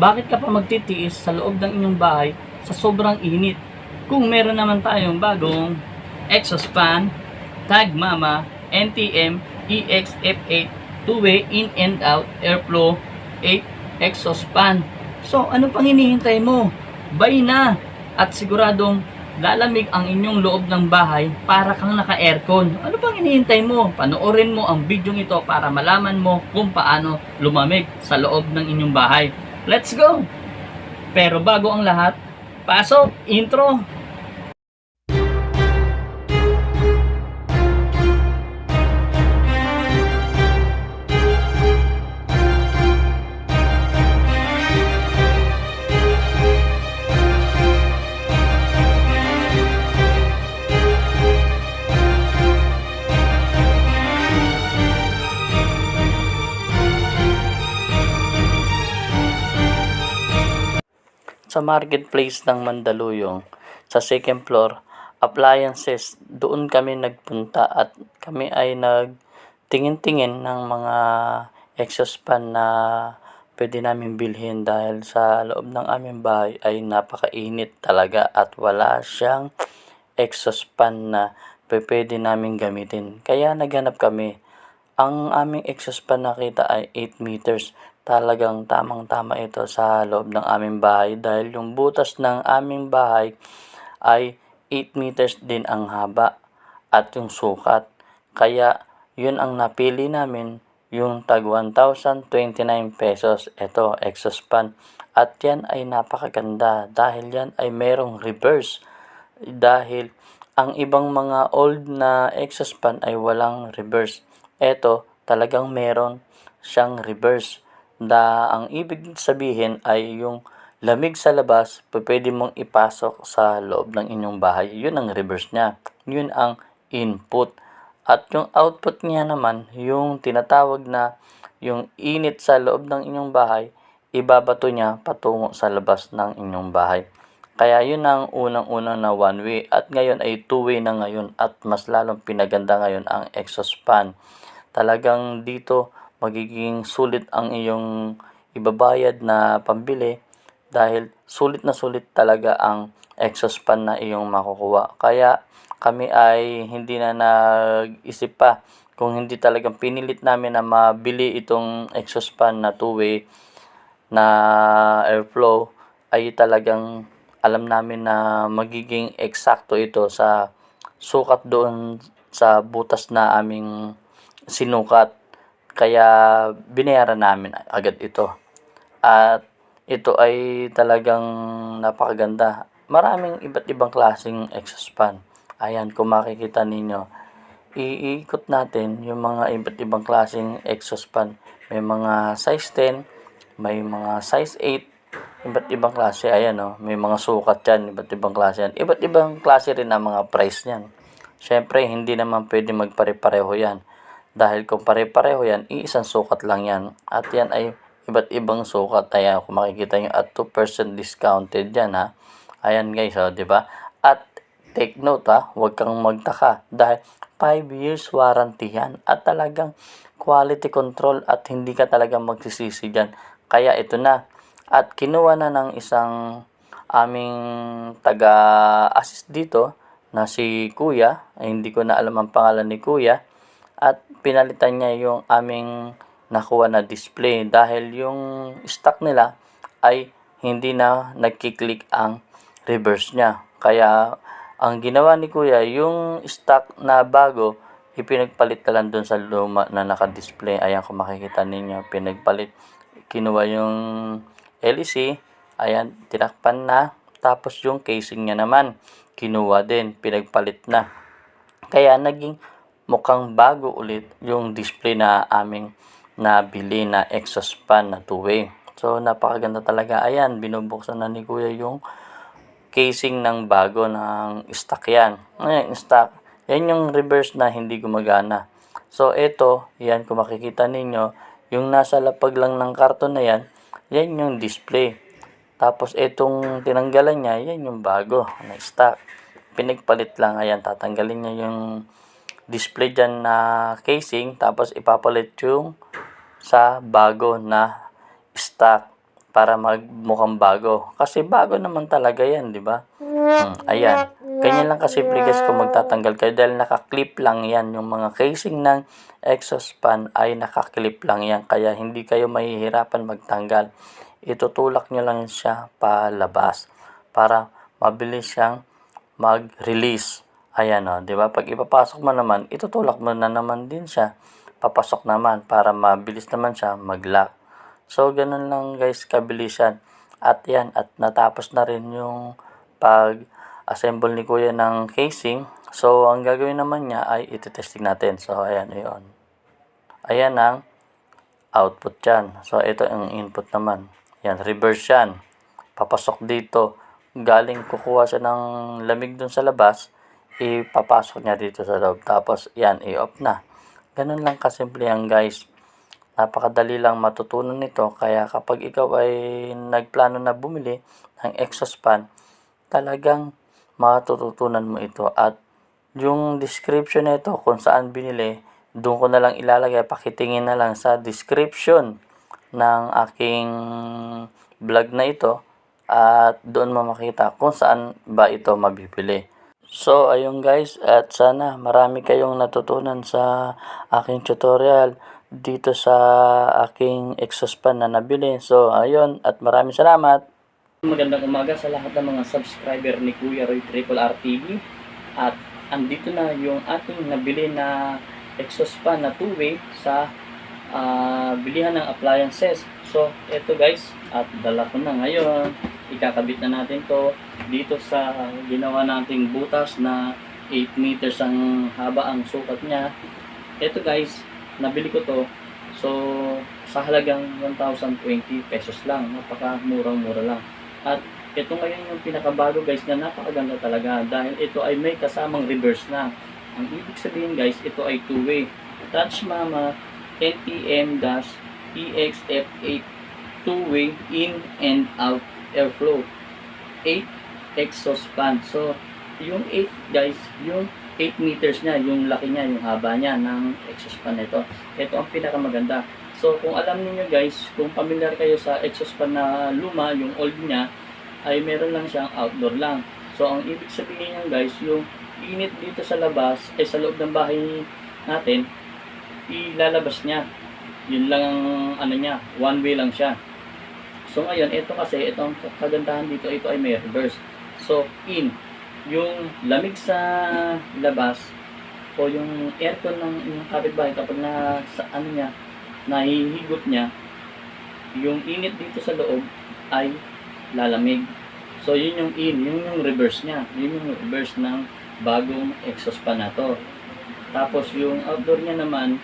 bakit ka pa magtitiis sa loob ng inyong bahay sa sobrang init? Kung meron naman tayong bagong exhaust fan, Tag Mama, NTM, EXF8, two-way in and out airflow 8 exhaust fan. So, ano pang hinihintay mo? Buy na! At siguradong lalamig ang inyong loob ng bahay para kang naka-aircon. Ano pang hinihintay mo? Panoorin mo ang video ito para malaman mo kung paano lumamig sa loob ng inyong bahay. Let's go! Pero bago ang lahat, pasok, intro! Sa marketplace ng Mandaluyong sa second floor appliances doon kami nagpunta at kami ay nagtingin-tingin ng mga exhaust fan na pwede namin bilhin dahil sa loob ng aming bahay ay napakainit talaga at wala siyang exhaust fan na pwede namin gamitin. Kaya naghanap kami. Ang aming exhaust fan nakita ay 8 meters. Talagang tamang-tama ito sa loob ng aming bahay dahil yung butas ng aming bahay ay 8 meters din ang haba at yung sukat. Kaya yun ang napili namin yung tag 1,029 pesos. Ito, exhaust fan. At yan ay napakaganda dahil yan ay merong reverse. Dahil ang ibang mga old na exhaust fan ay walang reverse. Ito, talagang meron siyang reverse. Da, ang ibig sabihin ay yung lamig sa labas, pwede mong ipasok sa loob ng inyong bahay. Yun ang reverse niya. Yun ang input. At yung output niya naman, yung tinatawag na yung init sa loob ng inyong bahay, ibabato niya patungo sa labas ng inyong bahay. Kaya yun ang unang-unang na one way at ngayon ay two way na ngayon at mas lalong pinaganda ngayon ang exhaust fan. Talagang dito magiging sulit ang iyong ibabayad na pambili dahil sulit na sulit talaga ang exhaust fan na iyong makukuha. Kaya kami ay hindi na nag-isip pa kung hindi talagang pinilit namin na mabili itong exhaust fan na two-way na airflow ay talagang alam namin na magiging eksakto ito sa sukat doon sa butas na aming sinukat. Kaya binayaran namin agad ito. At ito ay talagang napakaganda. Maraming iba't ibang klaseng exhaust fan. Ayan, kung makikita ninyo, iikot natin yung mga iba't ibang klaseng exhaust fan. May mga size 10, may mga size 8, iba't ibang klase. Ayan, oh, may mga sukat yan, iba't ibang klase yan. Iba't ibang klase rin ang mga price niyan. Siyempre, hindi naman pwede magpare-pareho yan. Dahil kung pare-pareho yan, iisang sukat lang yan. At yan ay iba't ibang sukat. Ayan, kung makikita nyo, at 2% discounted yan ha. Ayan guys, oh, di ba? At take note ha, huwag kang magtaka. Dahil 5 years warranty yan. At talagang quality control at hindi ka talaga magsisisi dyan. Kaya ito na. At kinuha na ng isang aming taga-assist dito na si Kuya. Ay, hindi ko na alam ang pangalan ni Kuya. At pinalitan niya yung aming nakuha na display dahil yung stock nila ay hindi na nagkiklik ang reverse niya. Kaya ang ginawa ni Kuya, yung stock na bago, ipinagpalit na lang dun sa luma na naka-display. Ayan kung makikita ninyo, pinagpalit. Kinuha yung LEC, ayan, tinakpan na. Tapos yung casing niya naman, kinuha din, pinagpalit na. Kaya naging mukhang bago ulit yung display na aming nabili na exhaust fan na two-way. So, napakaganda talaga. Ayan, binubuksan na ni Kuya yung casing ng bago ng stock yan. Ngayon, stock. Yan yung reverse na hindi gumagana. So, ito, yan kung makikita ninyo, yung nasa lapag lang ng karton na yan, yan yung display. Tapos, itong tinanggalan niya, yan yung bago na stock. Pinagpalit lang, ayan, tatanggalin niya yung display dyan na casing, tapos ipapalit yung sa bago na stock. para magmukhang bago. Kasi bago naman talaga yan, di ba? Hmm, ayan. Ganyan lang kasimple guys kung magtatanggal kayo dahil nakaklip lang yan. Yung mga casing ng exhaust fan ay nakaklip lang yan. Kaya hindi kayo mahihirapan magtanggal. Itutulak nyo lang siya palabas para mabilis siyang mag-release. Ayan o, di ba? Pag ipapasok mo naman, itutulak mo na naman din siya. Papasok naman para mabilis naman siya mag-lock. So, ganun lang guys, kabilisan. At yan, at natapos na rin yung pag-assemble ni Kuya ng casing. So, ang gagawin naman niya ay ititesting natin. So, ayan, yun. Ayan ang output yan. So, ito ang input naman. Yan, reverse yan. Papasok dito. Galing kukuha siya ng lamig dun sa labas, ipapasok niya dito sa loob. Tapos, yan, i-off na. Ganun lang kasimple yan, guys. Napakadali lang matutunan nito. Kaya kapag ikaw ay nagplano na bumili ng exhaust fan, talagang matututunan mo ito. At yung description nito kung saan binili, doon ko na lang ilalagay. Pakitingin na lang sa description ng aking vlog na ito at doon mo makita kung saan ba ito mabibili. So, ayun guys, at sana marami kayong natutunan sa aking tutorial dito sa aking exhaust fan na nabili. So, ayun, at maraming salamat. Magandang umaga sa lahat ng mga subscriber ni Kuya Roy Triple R TV. At andito na yung ating nabili na exhaust fan na two-way sa ah, bilihan ng appliances. So, eto guys, at dala ko na ngayon. Ikakabit na natin to dito sa ginawa nating butas na 8 meters ang haba ang sukat niya. Eto guys, nabili ko to. So, sa halagang 1,020 pesos lang. Napaka-murang-mura lang. At ito ngayon yung pinakabago guys na napakaganda talaga dahil ito ay may kasamang reverse na. Ang ibig sabihin guys, ito ay two-way. Touch Mama NTM-EXF8 two-way in and out airflow. 8 exhaust fan. So, yung 8 guys, yung 8 meters niya, yung laki niya, yung haba niya ng exhaust fan nito. Ito ang pinakamaganda. So, kung alam niyo guys, kung familiar kayo sa exhaust fan na luma, yung old niya, ay meron lang siyang outdoor lang. So, ang ibig sabihin niyan guys, yung init dito sa labas, ay sa loob ng bahay natin, ilalabas niya. Yun lang ang ano niya, one way lang siya. So ngayon, ito kasi, itong kagandahan dito, ito ay may reverse. So, in, yung lamig sa labas, o yung aircon ng inyong kapitbahay kapag na, sa ano niya, nahihigot niya, yung init dito sa loob ay lalamig. So, yun yung in, yun yung reverse niya. Yun yung reverse ng bagong exhaust pan na to. Tapos, yung outdoor niya naman,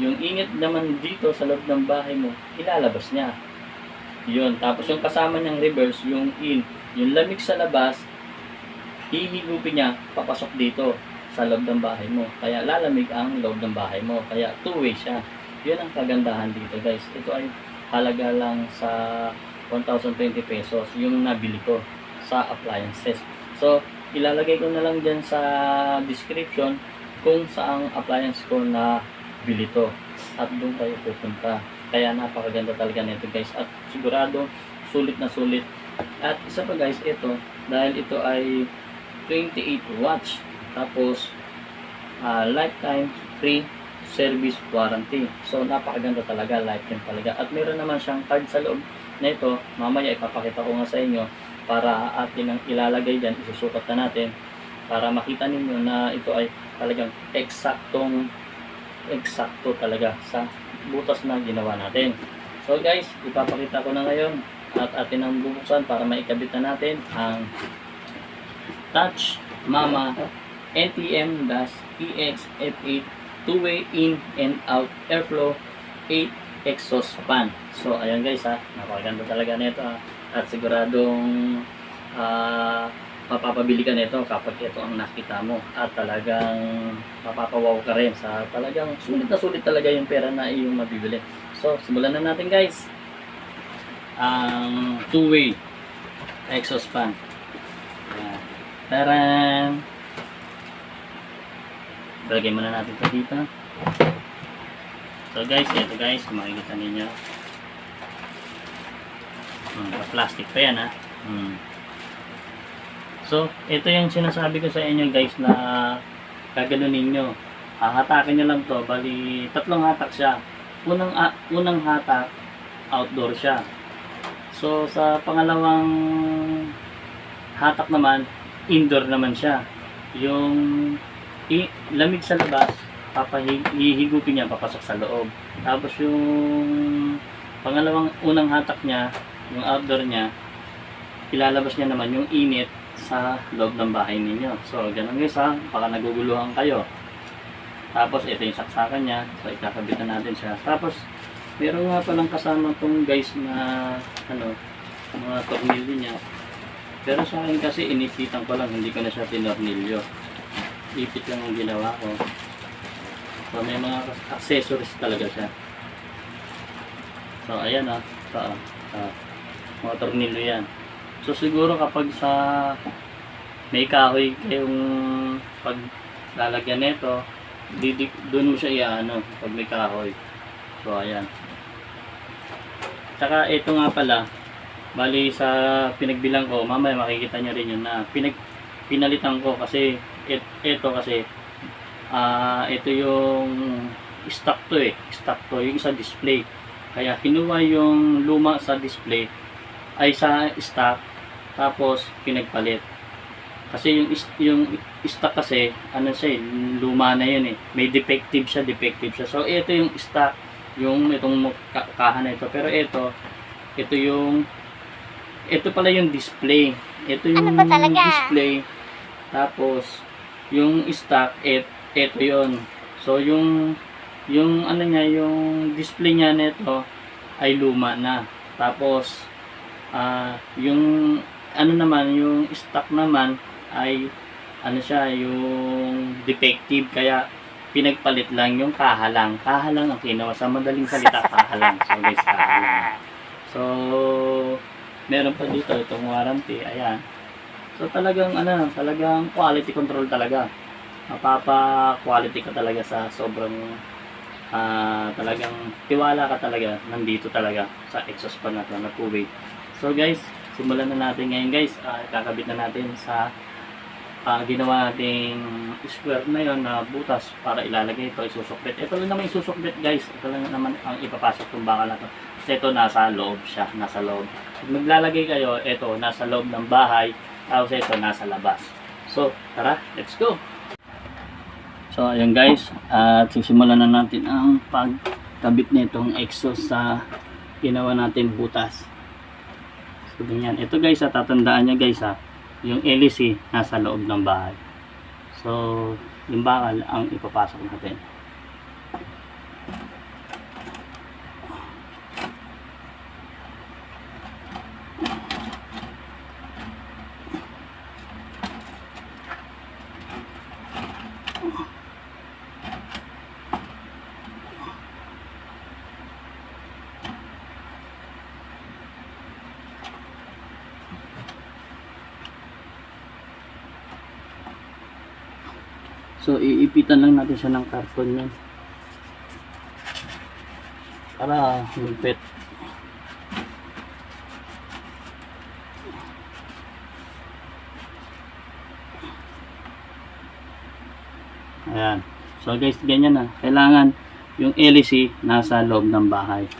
yung init naman dito sa loob ng bahay mo, ilalabas niya. Yun. Tapos yung kasama niyang reverse, yung in. Yung lamig sa labas, hihigupin niya, papasok dito sa loob ng bahay mo. Kaya lalamig ang loob ng bahay mo. Kaya two-way siya. Yun ang kagandahan dito guys. Ito ay halaga lang sa 1,020 pesos yung nabili ko sa appliances. So, ilalagay ko na lang dyan sa description kung saang appliance ko na bili to. At doon kayo pupunta. Kaya napakaganda talaga nito guys. At sigurado sulit na sulit. At isa pa guys, ito dahil ito ay 28 watts. Tapos ah, lifetime free service warranty. So napakaganda talaga, lifetime talaga. At meron naman siyang card sa loob na ito. Mamaya ipapakita ko nga sa inyo para atin ang ilalagay dyan, isusukat na natin para makita ninyo na ito ay talagang eksaktong eksakto talaga sa butas na ginawa natin. So guys, ipapakita ko na ngayon at atin ang bubuksan para maikabit na natin ang Touch Mama NTM-EX-F8 two-way in and out airflow 8 exhaust fan. So ayan guys ha, napakaganda talaga nito ha. At siguradong ah mapapabili ka nito kapag ito ang nakita mo at talagang mapapawaw ka rin sa talagang sulit na sulit talaga yung pera na iyong mabibili. So, simulan na natin guys. Ang two-way exhaust fan. Ayan. Taran! Muna natin ito dito. So guys, ito guys, kung makikita ninyo. Hmm, plastic pa yan ha. Hmm. So, ito yung sinasabi ko sa inyo guys na gaganunin nyo. Hahatakin nyo lang to, bali tatlong hatak siya. Unang, a- unang hatak, outdoor siya. So, sa pangalawang hatak naman, indoor naman siya. Yung i- lamig sa labas, papahihigupin niya papasok sa loob. Tapos yung pangalawang unang hatak niya, yung outdoor niya, ilalabas niya naman yung init sa loob ng bahay ninyo. So, ganun guys ha, baka naguguluhan kayo. Tapos, ito yung saksakan niya. So, ikakabitan natin siya. Tapos, meron nga palang kasama tong guys na, ano, mga tornilyo niya. Pero sa akin kasi, inipitan ko lang, hindi ko na siya tinornilyo. Ipit lang ang ginawa ko. So, may mga accessories talaga siya. So, ayan ah. So, ah, mga tornilyo yan. So, siguro kapag sa may kahoy kayong pag lalagyan nito, doon mo siya iano pag may kahoy. So, ayan. Tsaka, ito nga pala, bali sa pinagbilang ko, mamaya makikita nyo rin yun na pinag, pinalitan ko kasi, et, ito kasi, ah ito yung stock to eh. Stock to, yung isa display. Kaya kinuha yung luma sa display ay sa stock tapos pinagpalit. Kasi yung yung stock kasi ano siya eh, luma na yun eh. May defective siya, defective siya. So ito yung stock, yung itong ka- kahan na ito. Pero ito, ito yung ito pala yung display. Ito yung Ano ba talaga? display. Tapos yung stock, et, ito yon So yung yung ano niya, yung display niya nito ay luma na. Tapos ah yung ano naman, yung stock naman ay ano siya, yung defective kaya pinagpalit lang yung kahalang. Kahalang ang kinuha sa madaling salita, kahalang. So guys, kahalang. So meron pa dito itong warranty, ayan. So talagang ano, talagang quality control talaga. Mapapa quality ka talaga sa sobrang ah talagang tiwala ka talaga nandito talaga sa exhaust pan na to na two-way. So guys, simulan na natin ngayon guys. Ah, kakabit na natin sa ah, ginawa nating square na yon na butas para ilalagay ito, isusukbit. Ito lang naman isusukbit guys. Ito lang naman ang ipapasok ng bakal na to. Kasi ito nasa loob siya, nasa loob. Pag maglalagay kayo, ito nasa loob ng bahay, tapos ito nasa labas. So, tara, let's go! So, ayun guys, at sisimulan na natin ang pagkabit nitong exhaust sa ginawa natin butas. Ganyan. Ito guys, ha, tatandaan nyo guys ha, yung LEC nasa loob ng bahay. So, yung bakal ang ipapasok natin. So, iipitan lang natin siya ng karton yan. Para lumipit. Ayan. So guys, ganyan na. Kailangan yung LEC nasa loob ng bahay.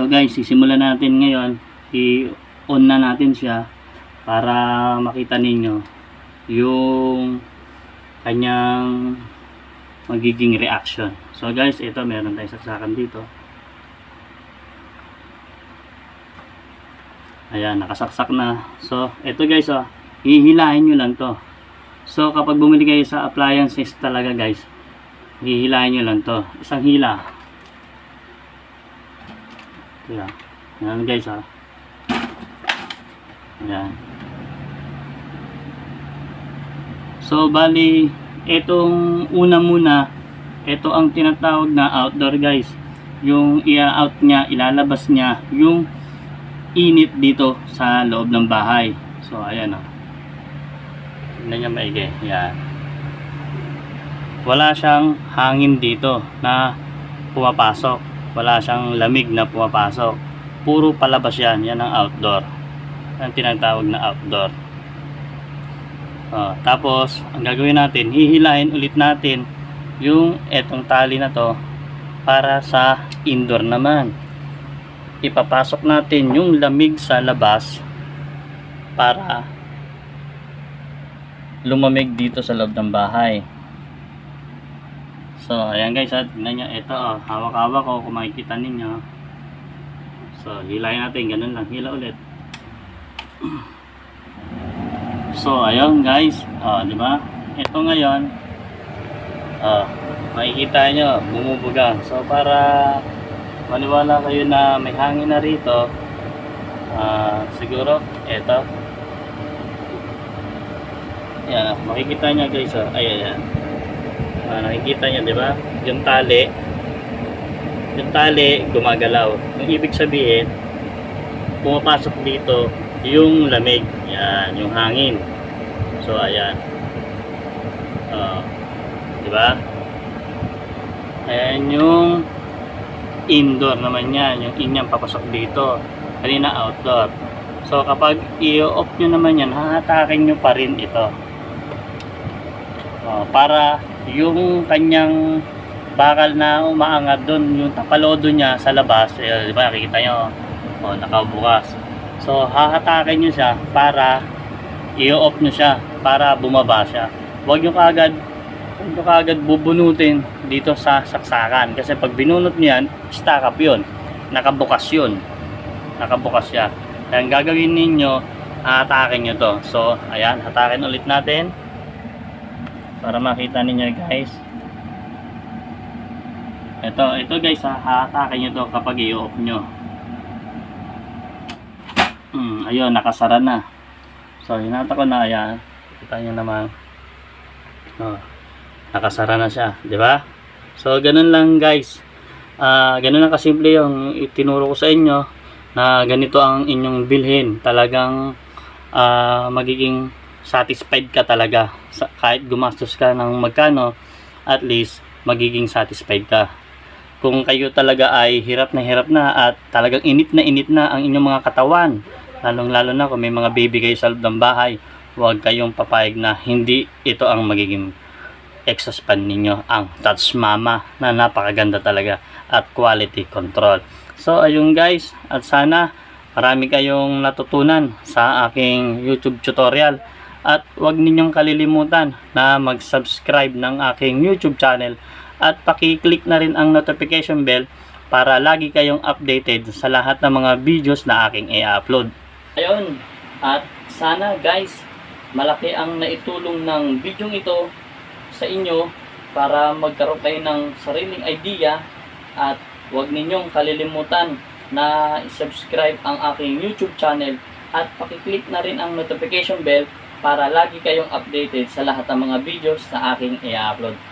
So guys, sisimulan natin ngayon. I-on na natin siya para makita ninyo yung kanyang magiging reaction. So guys, ito meron tayong saksakan dito. Ayan, nakasaksak na. So, ito guys, oh, hihilahin nyo lang to. So, kapag bumili kayo sa appliances talaga guys, hihilahin nyo lang to. Isang hila. Ayan. Ayan guys, ha. Ayan. So, bali, itong una muna, ito ang tinatawag na outdoor guys. Yung i-out niya, ilalabas niya, yung init dito sa loob ng bahay. So, ayan o. Tignan niya maigi. Yan. Wala siyang hangin dito na pumapasok. Wala siyang lamig na pumapasok. Puro palabas yan. Yan ang outdoor. Ang tinatawag na outdoor. Oh, tapos, ang gagawin natin, hihilahin ulit natin yung etong tali na to para sa indoor naman ipapasok natin yung lamig sa labas para lumamig dito sa loob ng bahay. So, ayan guys, at tingnan nyo, ito oh, hawak-hawak ko kung makikita ninyo. So, hilayin natin, ganun lang, hila ulit. So, ayun guys, oh, di ba? Ito ngayon, oh, makikita nyo, bumubuga. So, para maniwala kayo na may hangin na rito ah siguro eto yan makikita nyo guys oh. ay ayan ah, nakikita nyo di ba? Yung tali yung tali gumagalaw. Yung ibig sabihin pumapasok dito yung lamig. Yan yung hangin. So ayan. Oh, di ba? Ayan yung indoor naman yan. Yung inyang papasok dito. Kanina outdoor. So kapag i-off nyo naman yan hahatakin nyo pa rin ito. Oh, para yung kanyang bakal na umaangat doon yung tapalodo niya sa labas eh, di ba nakikita nyo oh, nakabukas. So hahatakin nyo siya para i-off nyo siya para bumaba siya. Huwag nyo kagad huwag nyo kagad bubunutin dito sa saksakan. Kasi pag binunot nyo yan stack up yun. Nakabukas yun. Nakabukas siya. Kaya ang gagawin ninyo hatakin nyo to. So ayan hatakin ulit natin para makita ninyo guys. Ito ito guys ha hatakin nyo to kapag i-off nyo. Hmm, ayun nakasara na. So hinata ko na ayan. Kita nyo naman. Oh, nakasara na siya di ba? So ganun lang guys. Ah, ganun lang kasimple yung itinuro ko sa inyo na ganito ang inyong bilhin. Talagang ah, magiging satisfied ka talaga. Sa, kahit gumastos ka ng magkano, at least magiging satisfied ka. Kung kayo talaga ay hirap na hirap na at talagang init na init na ang inyong mga katawan, lalong lalo na kung may mga baby kayo sa loob ng bahay, huwag kayong papayag na hindi ito ang magiging exhaust fan ninyo ang touch mama na napakaganda talaga at quality control so ayun guys at sana marami kayong natutunan sa aking youtube tutorial at huwag ninyong kalilimutan na mag subscribe ng aking youtube channel at pakiclick na rin ang notification bell para lagi kayong updated sa lahat ng mga videos na aking i-upload. Ayun at sana guys malaki ang naitulong ng video ito sa inyo para magkaroon kayo ng sariling idea at huwag ninyong kalilimutan na subscribe ang aking YouTube channel at pakiclick na rin ang notification bell para lagi kayong updated sa lahat ng mga videos na aking i-upload.